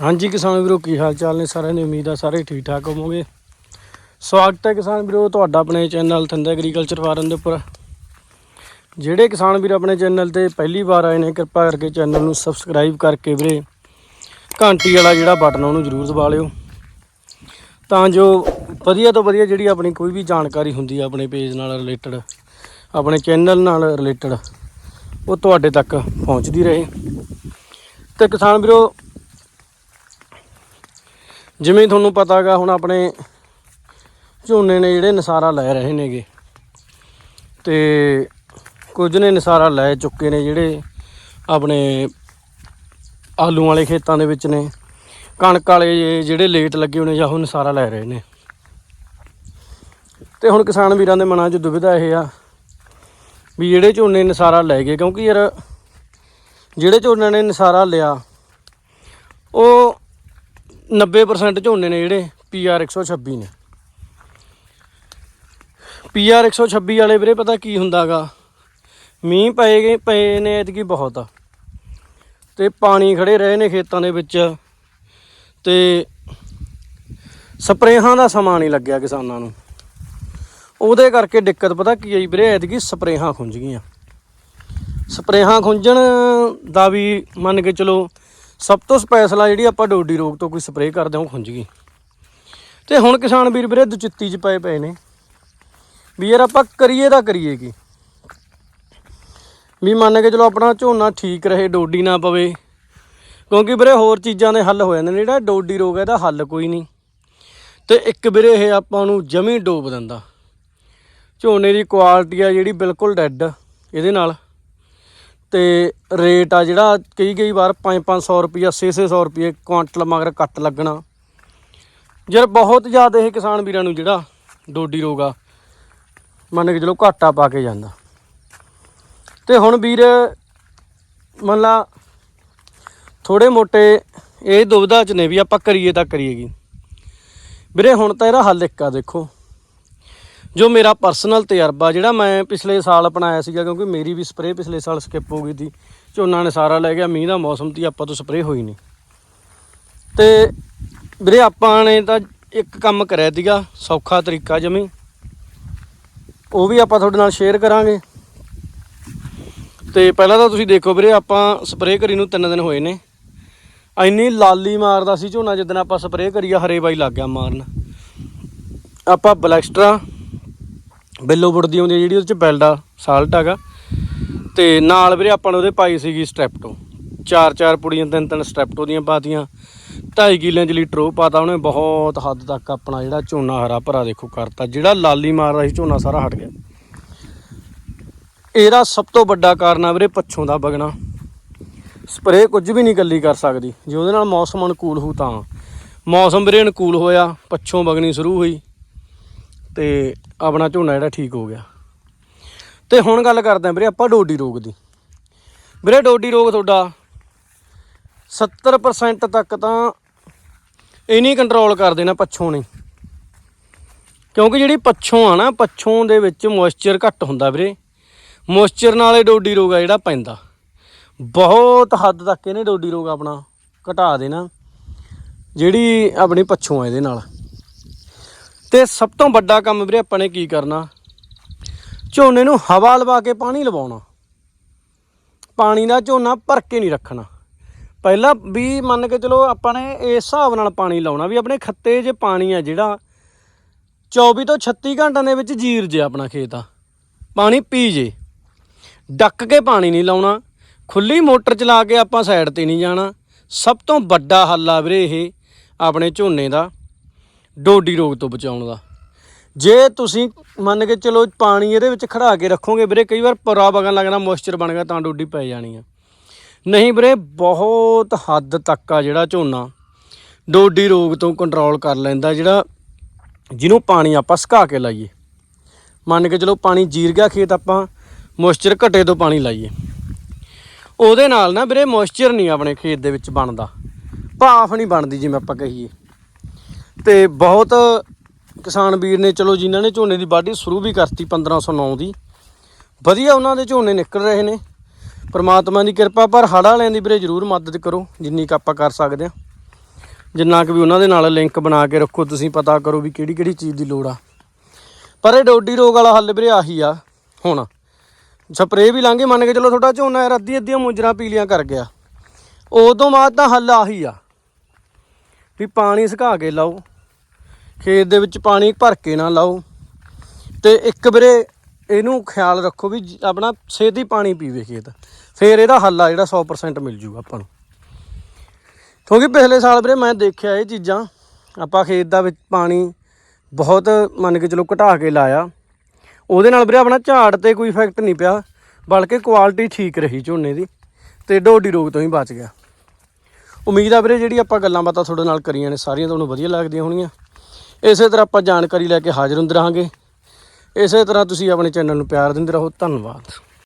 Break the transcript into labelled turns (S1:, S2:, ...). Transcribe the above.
S1: ਹਾਂਜੀ ਕਿਸਾਨ ਵੀਰੋ, ਕੀ ਹਾਲ ਚਾਲ ਨੇ? ਸਾਰਿਆਂ ਦੀ ਉਮੀਦ ਆ ਸਾਰੇ ਠੀਕ ਠਾਕ ਹੋਵੋਗੇ। ਸਵਾਗਤ ਹੈ ਕਿਸਾਨ ਵੀਰੋ, ਤੁਹਾਡਾ ਆਪਣੇ ਚੈਨਲ ਥੰਦਾ ਐਗਰੀਕਲਚਰ ਫਾਰਮ ਦੇ ਉੱਪਰ। ਜਿਹੜੇ ਕਿਸਾਨ ਵੀਰ ਆਪਣੇ ਚੈਨਲ ਤੇ ਪਹਿਲੀ ਵਾਰ ਆਏ ਨੇ, ਕਿਰਪਾ ਕਰਕੇ ਚੈਨਲ ਨੂੰ ਸਬਸਕ੍ਰਾਈਬ ਕਰਕੇ ਵੀਰੇ, ਘੰਟੀ ਵਾਲਾ ਜਿਹੜਾ ਬਟਨ ਉਹਨੂੰ ਜ਼ਰੂਰ ਦਬਾ ਲਿਓ। ਤਾਂ ਜੋ ਵਧੀਆ ਤੋਂ ਵਧੀਆ ਜਿਹੜੀ ਆਪਣੀ ਕੋਈ ਵੀ ਜਾਣਕਾਰੀ ਹੁੰਦੀ ਆ ਆਪਣੇ ਪੇਜ ਨਾਲ ਰਿਲੇਟਡ ਆਪਣੇ ਚੈਨਲ ਨਾਲ ਰਿਲੇਟਡ ਉਹ ਤੁਹਾਡੇ ਤੱਕ ਪਹੁੰਚਦੀ ਰਹੇ। ਤੇ ਕਿਸਾਨ ਵੀਰੋ ਜਿਵੇਂ ਤੁਹਾਨੂੰ ਪਤਾਗਾ, ਹੁਣ ਆਪਣੇ ਝੋਨੇ ਨੇ ਜਿਹੜੇ ਨਸਾਰਾ ਲੈ ਰਹੇ ਨੇਗੇ। ਤੇ ਕੁਝ ਨੇ ਨਸਾਰਾ ਲੈ ਚੁੱਕੇ ਨੇ ਜਿਹੜੇ ਆਪਣੇ ਆਲੂ ਵਾਲੇ ਖੇਤਾਂ ਦੇ ਵਿੱਚ ਨੇ। ਕਣਕ ਵਾਲੇ ਜਿਹੜੇ ਲੇਟ ਲੱਗੇ ਹੋਣੇ ਜਾਂ ਉਹ ਨਸਾਰਾ ਲੈ ਰਹੇ ਨੇ। ਤੇ ਹੁਣ ਕਿਸਾਨ ਵੀਰਾਂ ਦੇ ਮਨਾਂ 'ਚ ਦੁਵਿਧਾ ਇਹ ਆ ਵੀ ਜਿਹੜੇ ਝੋਨੇ ਨਸਾਰਾ ਲੈ ਗਏ, ਕਿਉਂਕਿ ਯਾਰ ਜਿਹੜੇ ਝੋਨੇ ਨੇ ਨਸਾਰਾ ਲਿਆ, ਉਹ 90% ਝੋਨੇ ਨੇ ਜਿਹੜੇ PR 126 ਨੇ। PR 126 ਵਾਲੇ ਵੀਰੇ ਪਤਾ ਕੀ ਹੁੰਦਾਗਾ? ਮੀਂਹ ਪਏ ਗਏ, ਪਏ ਨੇ ਐਤਕੀ ਬਹੁਤ। ਤੇ ਪਾਣੀ ਖੜੇ ਰਹੇ ਨੇ ਖੇਤਾਂ ਦੇ ਵਿੱਚ। ਤੇ ਸਪਰੇਹਾਂ ਦਾ ਸਮਾਂ ਨਹੀਂ ਲੱਗਿਆ ਕਿਸਾਨਾਂ ਨੂੰ। ਉਹਦੇ ਕਰਕੇ ਦਿੱਕਤ ਪਤਾ ਕੀ ਆਈ ਵੀਰੇ, ਐਤਕੀ ਸਪਰੇਹਾਂ ਖੁੰਝ ਗਈਆਂ। ਸਪਰੇਹਾਂ ਖੁੰਝਣ ਦਾ ਵੀ ਮੰਨ ਕੇ ਚਲੋ ਸਭ ਤੋਂ ਸਪੈਸ਼ਲ ਆ ਜਿਹੜੀ ਆਪਾਂ ਡੋਡੀ ਰੋਗ ਤੋਂ ਕੋਈ ਸਪਰੇਅ ਕਰਦੇ ਹਾਂ ਉਹ ਖੁੰਝ ਗਈ। ਤੇ ਹੁਣ ਕਿਸਾਨ ਵੀਰ ਵੀਰੇ ਦੁਚਿੱਤੀ ਚ ਪਏ ਪਏ ਨੇ। ਵੀ ਯਾਰ ਆਪਾਂ ਕਰੀਏ ਤਾਂ ਕਰੀਏ ਕੀ? ਵੀ ਮੰਨ ਕੇ ਚਲੋ ਆਪਣਾ ਝੋਨਾ ਠੀਕ ਰਹੇ, ਡੋਡੀ ਨਾ ਪਵੇ। ਕਿਉਂਕਿ ਵੀਰੇ ਹੋਰ ਚੀਜ਼ਾਂ ਦੇ ਹੱਲ ਹੋ ਜਾਂਦੇ ਨੇ, ਜਿਹੜਾ ਡੋਡੀ ਰੋਗ ਹੈ ਇਹਦਾ ਹੱਲ ਕੋਈ ਨਹੀਂ। ਤੇ ਇੱਕ ਵੀਰੇ ਇਹ ਆਪਾਂ ਨੂੰ ਜਮੀ ਡੋਬ ਦਿੰਦਾ। ਝੋਨੇ ਦੀ ਕੁਆਲਿਟੀ ਆ ਜਿਹੜੀ ਬਿਲਕੁਲ ਡੈੱਡ ਇਹਦੇ ਨਾਲ। ਤੇ ਰੇਟ ਆ ਜਿਹੜਾ ਕਈ ਕਈ ਵਾਰ 5-500 ਰੁਪਿਆ 6-600 ਰੁਪਏ ਕੁਆਂਟਲ ਮਗਰ ਕੱਟ ਲੱਗਣਾ। ਯਾਰ ਬਹੁਤ ਜ਼ਿਆਦਾ ਇਹ ਕਿਸਾਨ ਵੀਰਾਂ ਨੂੰ ਜਿਹੜਾ ਡੋਡੀ ਰੋਗ ਆ, ਮੰਨ ਕੇ ਚਲੋ ਘਾਟਾ ਪਾ ਕੇ ਜਾਂਦਾ। ਤੇ ਹੁਣ ਵੀਰ, ਮੰਨ ਲਾ ਥੋੜੇ ਮੋਟੇ ਇਹ ਦੁਬਿਧਾ ਚ ਨੇ ਵੀ ਆਪਾਂ ਕਰੀਏ ਤਾਂ ਕਰੀਏਗੀ ਵੀਰੇ ਹੁਣ ਤਾਂ ਇਹਦਾ ਹੱਲ ਇੱਕ ਆ ਦੇਖੋ। ਜੋ ਮੇਰਾ ਪਰਸਨਲ ਤਜਰਬਾ, ਜਿਹੜਾ ਮੈਂ ਪਿਛਲੇ ਸਾਲ ਅਪਣਾਇਆ ਸੀਗਾ, ਕਿਉਂਕਿ ਮੇਰੀ ਵੀ ਸਪਰੇਅ ਪਿਛਲੇ ਸਾਲ ਸਕਿਪ ਹੋ ਗਈ ਸੀ ਝੋਨਾ ਨੇ ਸਾਰਾ ਲੈ ਗਿਆ, ਮੀਂਹ ਦਾ ਮੌਸਮ ਸੀ, ਆਪਾਂ ਤੋਂ ਸਪਰੇਅ ਹੋਈ ਨਹੀਂ। ਤੇ ਵੀਰੇ, ਆਪਾਂ ਨੇ ਤਾਂ ਇੱਕ ਕੰਮ ਕਰਿਆ ਸੀਗਾ, ਸੌਖਾ ਤਰੀਕਾ ਜਮੀ। ਉਹ ਵੀ ਆਪਾਂ ਤੁਹਾਡੇ ਨਾਲ ਸ਼ੇਅਰ ਕਰਾਂਗੇ। ਤੇ ਪਹਿਲਾਂ ਤਾਂ ਤੁਸੀਂ ਦੇਖੋ ਵੀਰੇ, ਆਪਾਂ ਸਪਰੇਅ ਕਰੀ ਨੂੰ ਤਿੰਨ ਦਿਨ ਹੋਏ ਨੇ। ਇੰਨੀ ਲਾਲੀ ਮਾਰਦਾ ਸੀ ਝੋਨਾ, ਜਿੱਦਣ ਆਪਾਂ ਸਪਰੇਅ ਕਰੀ ਹਰੇ ਬਾਈ ਲੱਗ ਗਿਆ ਮਾਰਨ। ਆਪਾਂ ਬਲੈਕਸਟਰਾ ਬਿੱਲੋ ਬੁੜਦੀ ਆਉਂਦੀ ਹੈ ਜਿਹੜੀ ਉਹਦੇ ਚ ਬੈਲਡਾ ਸਾਲਟ ਹੈਗਾ। ਤੇ ਨਾਲ ਵੀਰੇ ਆਪਾਂ ਨੇ ਉਹਦੇ ਪਾਈ ਸੀਗੀ ਸਟ੍ਰੈਪਟੋ ਚਾਰ ਚਾਰ ਪੁੜੀਆਂ, ਤਿੰਨ ਤਿੰਨ ਸਟ੍ਰੈਪਟੋ ਦੀਆਂ ਪਾਤੀਆਂ। 2.5 ਕਿਲਿਆਂ ਚ ਲੀਟਰ ਉਹ ਪਾਤਾ ਉਹਨੇ, ਬਹੁਤ ਹੱਦ ਤੱਕ ਆਪਣਾ ਜਿਹੜਾ ਝੋਨਾ ਹਰਾ ਭਰਾ ਦੇਖੋ ਕਰਤਾ। ਜਿਹੜਾ ਲਾਲੀ ਮਾਰਦਾ ਸੀ, ਝੋਨਾ ਸਾਰਾ ਹਟ ਗਿਆ। ਇਹਦਾ ਸਭ ਤੋਂ ਵੱਡਾ ਕਾਰਨ ਆ ਵੀਰੇ ਪੱਛੋਂ ਦਾ ਬਗਣਾ ਸਪਰੇਅ ਕੁਝ ਵੀ ਨਹੀਂ ਗੱਲੀ ਕਰ ਸਕਦੀ। ਜੇ ਉਹਦੇ ਨਾਲ ਮੌਸਮ ਅਨੁਕੂਲ ਹੋ ਤਾਂ। ਮੌਸਮ ਵੀਰੇ ਅਨੁਕੂਲ ਹੋਇਆ, ਪੱਛੋਂ ਵਗਣੀ ਸ਼ੁਰੂ ਹੋਈ। ਤੇ ਆਪਣਾ ਝੋਨਾ ਜਿਹੜਾ ਠੀਕ ਹੋ ਗਿਆ। ਤੇ ਹੁਣ ਗੱਲ ਕਰਦੇ ਆਂ ਵੀਰੇ ਆਪਾਂ ਡੋਡੀ ਰੋਗ ਦੀ। ਵੀਰੇ ਡੋਡੀ ਰੋਗ ਤੁਹਾਡਾ 70% ਤੱਕ ਤਾਂ ਇਹ ਨਹੀਂ ਕੰਟਰੋਲ ਕਰ ਦੇਣਾ ਪੱਛੋਂ ਨੇ। ਕਿਉਂਕਿ ਜਿਹੜੀ ਪੱਛੋਂ ਆ ਨਾ, ਪੱਛੋਂ ਦੇ ਵਿੱਚ ਮੋਇਸਚਰ ਘੱਟ ਹੁੰਦਾ ਵੀਰੇ। ਮੋਇਸਚਰ ਨਾਲ ਇਹ ਡੋਡੀ ਰੋਗ ਆ ਜਿਹੜਾ ਪੈਂਦਾ। ਬਹੁਤ ਹੱਦ ਤੱਕ ਇਹਨੇ ਡੋਡੀ ਰੋਗ ਆਪਣਾ ਘਟਾ ਦੇਣਾ। ਜਿਹੜੀ ਆਪਣੀ ਪੱਛੋਂ ਆ ਇਹਦੇ ਨਾਲ। ਤੇ ਸਭ ਤੋਂ ਵੱਡਾ ਕੰਮ ਵੀਰੇ ਆਪਾਂ ਨੇ ਕੀ ਕਰਨਾ? ਝੋਨੇ ਨੂੰ ਹਵਾ ਲਵਾ ਕੇ ਪਾਣੀ ਲਵਾਉਣਾ। ਪਾਣੀ ਦਾ ਝੋਨਾ ਭਰ ਕੇ ਨਹੀਂ ਰੱਖਣਾ। ਪਹਿਲਾਂ ਵੀ ਮੰਨ ਕੇ ਚਲੋ ਆਪਾਂ ਨੇ ਇਸ ਹਿਸਾਬ ਨਾਲ ਪਾਣੀ ਲਾਉਣਾ ਵੀ ਆਪਣੇ ਖੱਤੇ 'ਚ ਪਾਣੀ ਆ ਜਿਹੜਾ 24 ਤੋਂ 36 ਘੰਟਿਆਂ ਦੇ ਵਿੱਚ ਜੀਰ ਜੇ ਆਪਣਾ ਖੇਤ ਆ। ਪਾਣੀ ਪੀ ਜੇ। ਡੱਕ ਕੇ ਪਾਣੀ ਨਹੀਂ ਲਾਉਣਾ। ਖੁੱਲੀ ਮੋਟਰ ਚਲਾ ਕੇ ਆਪਾਂ ਸਾਈਡ ਤੇ ਨਹੀਂ ਜਾਣਾ। ਸਭ ਤੋਂ ਵੱਡਾ ਹੱਲ ਆ ਵੀਰੇ ਇਹ ਆਪਣੇ ਝੋਨੇ ਦਾ। ਡੋਡੀ ਰੋਗ ਤੋਂ ਬਚਾਉਣ ਦਾ। ਜੇ ਤੁਸੀਂ ਮੰਨ ਕੇ ਚਲੋ ਪਾਣੀ ਇਹਦੇ ਵਿੱਚ ਖੜਾ ਕੇ ਰੱਖੋਗੇ ਵੀਰੇ, ਕਈ ਵਾਰ ਪਰਾ ਵਗਣ ਲੱਗਣਾ, ਮੋਇਸਚਰ ਬਣ ਗਿਆ ਤਾਂ ਡੋਡੀ ਪੈ ਜਾਣੀ ਆ। ਨਹੀਂ ਵੀਰੇ, ਬਹੁਤ ਹੱਦ ਤੱਕ ਆ ਜਿਹੜਾ ਝੋਨਾ, ਡੋਡੀ ਰੋਗ ਤੋਂ ਕੰਟਰੋਲ ਕਰ ਲੈਂਦਾ ਜਿਹੜਾ ਜਿਹਨੂੰ ਪਾਣੀ ਆਪਾਂ ਸੁਕਾ ਕੇ ਲਾਈਏ। ਮੰਨ ਕੇ ਚਲੋ ਪਾਣੀ ਜੀਰ ਗਿਆ ਖੇਤ ਆਪਾਂ, ਮੋਇਸਚਰ ਘਟੇ ਤੋਂ ਪਾਣੀ ਲਾਈਏ। ਉਹਦੇ ਨਾਲ ਨਾ ਵੀਰੇ, ਮੋਇਸਚਰ ਨਹੀਂ ਆਪਣੇ ਖੇਤ ਦੇ ਵਿੱਚ ਬਣਦਾ। ਭਾਫ ਨਹੀਂ ਬਣਦੀ ਜਿਵੇਂ ਆਪਾਂ ਕਹੀਏ। ਤੇ ਬਹੁਤ ਕਿਸਾਨ ਵੀਰ ਨੇ, ਚਲੋ ਜਿਨ੍ਹਾਂ ਨੇ ਝੋਨੇ ਦੀ ਵਾਢੀ ਸ਼ੁਰੂ ਵੀ ਕਰਤੀ 1509 ਦੀ, ਵਧੀਆ ਉਹਨਾਂ ਦੇ ਝੋਨੇ ਨਿਕਲ ਰਹੇ ਨੇ। ਪਰਮਾਤਮਾ ਦੀ ਕਿਰਪਾ, ਪਰ ਹੜ੍ਹ ਵਾਲਿਆਂ ਦੀ ਵੀਰੇ ਜ਼ਰੂਰ ਮਦਦ ਕਰੋ, ਜਿੰਨੀ ਕੁ ਆਪਾਂ ਕਰ ਸਕਦੇ ਆ ਜਿੰਨਾ ਕੁ ਵੀ ਉਹਨਾਂ ਦੇ ਨਾਲ ਲਿੰਕ ਬਣਾ ਕੇ ਰੱਖੋ, ਤੁਸੀਂ ਪਤਾ ਕਰੋ ਵੀ ਕਿਹੜੀ ਕਿਹੜੀ ਚੀਜ਼ ਦੀ ਲੋੜ ਆ। ਪਰ ਇਹ ਡੋਡੀ ਰੋਗ ਵਾਲਾ ਹੱਲ ਵੀਰੇ ਆਹੀ ਆ, ਹੁਣ। ਸਪਰੇਅ ਵੀ ਲਾਂਗੇ ਮੰਨ ਕੇ ਚਲੋ ਤੁਹਾਡਾ ਝੋਨਾ ਯਾਰ ਅੱਧੀ ਅੱਧੀਆਂ ਮੁੰਜਰਾ ਪੀਲੀਆਂ ਕਰ ਗਿਆ। ਉਦੋਂ ਬਾਅਦ ਤਾਂ ਹੱਲ ਆਹੀ ਆ, ਵੀ ਪਾਣੀ ਸੁਕਾ ਕੇ ਲਾਓ। ਖੇਤ ਦੇ ਵਿੱਚ ਪਾਣੀ ਭਰ ਕੇ ਨਾ ਲਾਓ। ਤੇ ਇੱਕ ਵੀਰੇ, ਇਹਨੂੰ ਖਿਆਲ ਰੱਖੋ ਵੀ ਜ- ਆਪਣਾ ਛੇਤੀ ਪਾਣੀ ਪੀਵੇ ਖੇਤ। ਫੇਰ ਇਹਦਾ ਹੱਲ ਆ ਜਿਹੜਾ 100% ਮਿਲ ਜੂਗਾ ਆਪਾਂ ਨੂੰ। ਕਿਉਂਕਿ ਪਿਛਲੇ ਸਾਲ ਵੀਰੇ ਮੈਂ ਦੇਖਿਆ ਇਹ ਚੀਜ਼ਾਂ, ਆਪਾਂ ਖੇਤ ਦਾ ਵਿੱਚ ਪਾਣੀ ਬਹੁਤ ਮੰਨ ਕੇ ਚਲੋ ਘਟਾ ਕੇ ਲਾਇਆ। ਉਹਦੇ ਨਾਲ ਵੀਰੇ ਆਪਣਾ ਝਾੜ ਤੇ ਕੋਈ ਇਫੈਕਟ ਨਹੀਂ ਪਿਆ, ਬਲਕਿ ਕੁਆਲਿਟੀ ਠੀਕ ਰਹੀ ਝੋਨੇ ਦੀ, ਤੇ ਡੋਡੀ ਰੋਗ ਤੋਂ ਹੀ ਬਚ ਗਿਆ। ਉਮੀਦ ਆ ਵੀਰੇ ਜਿਹੜੀ ਆਪਾਂ ਗੱਲਾਂ ਬਾਤਾਂ ਤੁਹਾਡੇ ਨਾਲ ਕਰੀਆਂ ਨੇ, ਸਾਰੀਆਂ ਤੁਹਾਨੂੰ ਵਧੀਆ ਲੱਗਦੀਆਂ ਹੋਣਗੀਆਂ। ਇਸੇ ਤਰ੍ਹਾਂ ਆਪਾਂ ਜਾਣਕਾਰੀ ਲੈ ਕੇ ਹਾਜ਼ਰ ਹੁੰਦੇ ਰਹਾਂਗੇ। ਇਸੇ ਤਰ੍ਹਾਂ ਤੁਸੀਂ ਆਪਣੇ ਚੈਨਲ ਨੂੰ ਪਿਆਰ ਦਿੰਦੇ ਰਹੋ। ਧੰਨਵਾਦ।